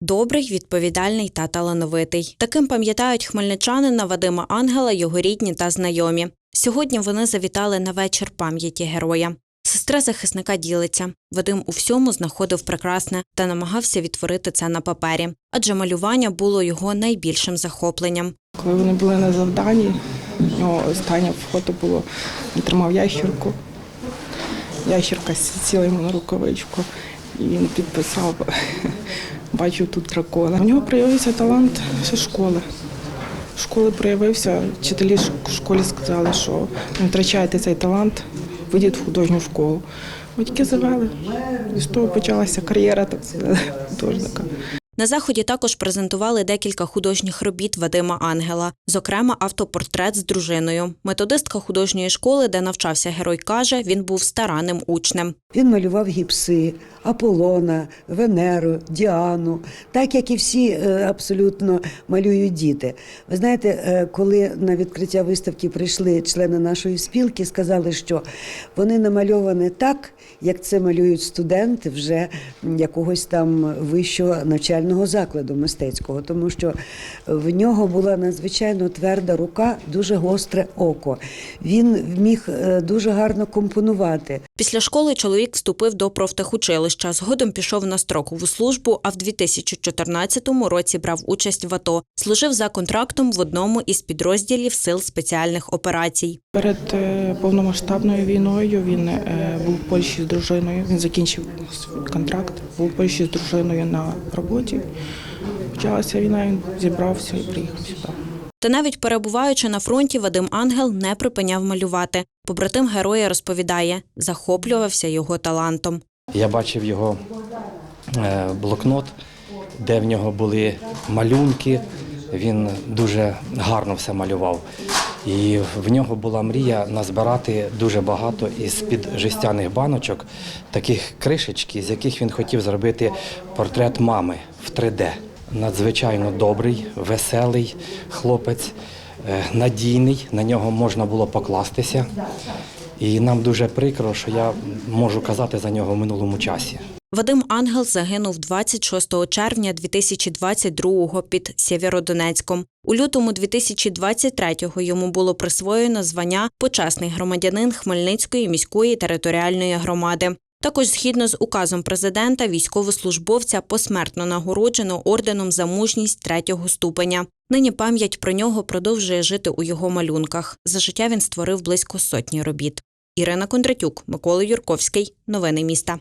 Добрий, відповідальний та талановитий. Таким пам'ятають хмельничанина Вадима Ангела, його рідні та знайомі. Сьогодні вони завітали на вечір пам'яті героя. Сестра захисника ділиться. Вадим у всьому знаходив прекрасне та намагався відтворити це на папері, адже малювання було його найбільшим захопленням. Коли вони були на завданні, останнє фото було, він тримав ящірку. Ящірка сіла йому на рукавичку, і він підписав, бачу тут дракона. У нього проявився талант ще школи. В школи проявився, вчителі в школі сказали, що не втрачайте цей талант, вийдіть в художню школу. Батьки завели. І з того почалася кар'єра так художника. На заході також презентували декілька художніх робіт Вадима Ангела, зокрема автопортрет з дружиною. Методистка художньої школи, де навчався герой, каже, він був старанним учнем. Він малював гіпси, Аполлона, Венеру, Діану, так як і всі е, абсолютно малюють діти. Ви знаєте, е, коли на відкриття виставки прийшли члени нашої спілки, сказали, що вони намальовані так, як це малюють студенти вже якогось там вищого навчального закладу мистецького, тому що в нього була надзвичайно тверда рука, дуже гостре око. Він міг е, дуже гарно компонувати. Після школи чоловік вступив до профтехучилища. Згодом пішов на строкову службу, а в 2014 році брав участь в АТО. Служив за контрактом в одному із підрозділів сил спеціальних операцій. Перед е, повномасштабною війною він е, був в Польщі з дружиною. Він закінчив свій контракт, був в Польщі з дружиною на роботі. Почалася війна, він зібрався і приїхав сюди. Та навіть перебуваючи на фронті, Вадим Ангел не припиняв малювати. Побратим героя розповідає, захоплювався його талантом. Я бачив його е, блокнот, де в нього були малюнки. Він дуже гарно все малював. І в нього була мрія назбирати дуже багато із-під жестяних баночок таких кришечки, з яких він хотів зробити портрет мами в 3D. Надзвичайно добрий, веселий хлопець, е, надійний, на нього можна було покластися. І нам дуже прикро, що я можу казати за нього в минулому часі. Вадим Ангел загинув 26 червня 2022 під Сєвєродонецьком. У лютому 2023 йому було присвоєно звання почесний громадянин Хмельницької міської територіальної громади. Також згідно з указом президента, військовослужбовця посмертно нагороджено орденом за мужність третього ступеня. Нині пам'ять про нього продовжує жити у його малюнках. За життя він створив близько сотні робіт. Ірина Кондратюк, Микола Юрковський. Новини міста.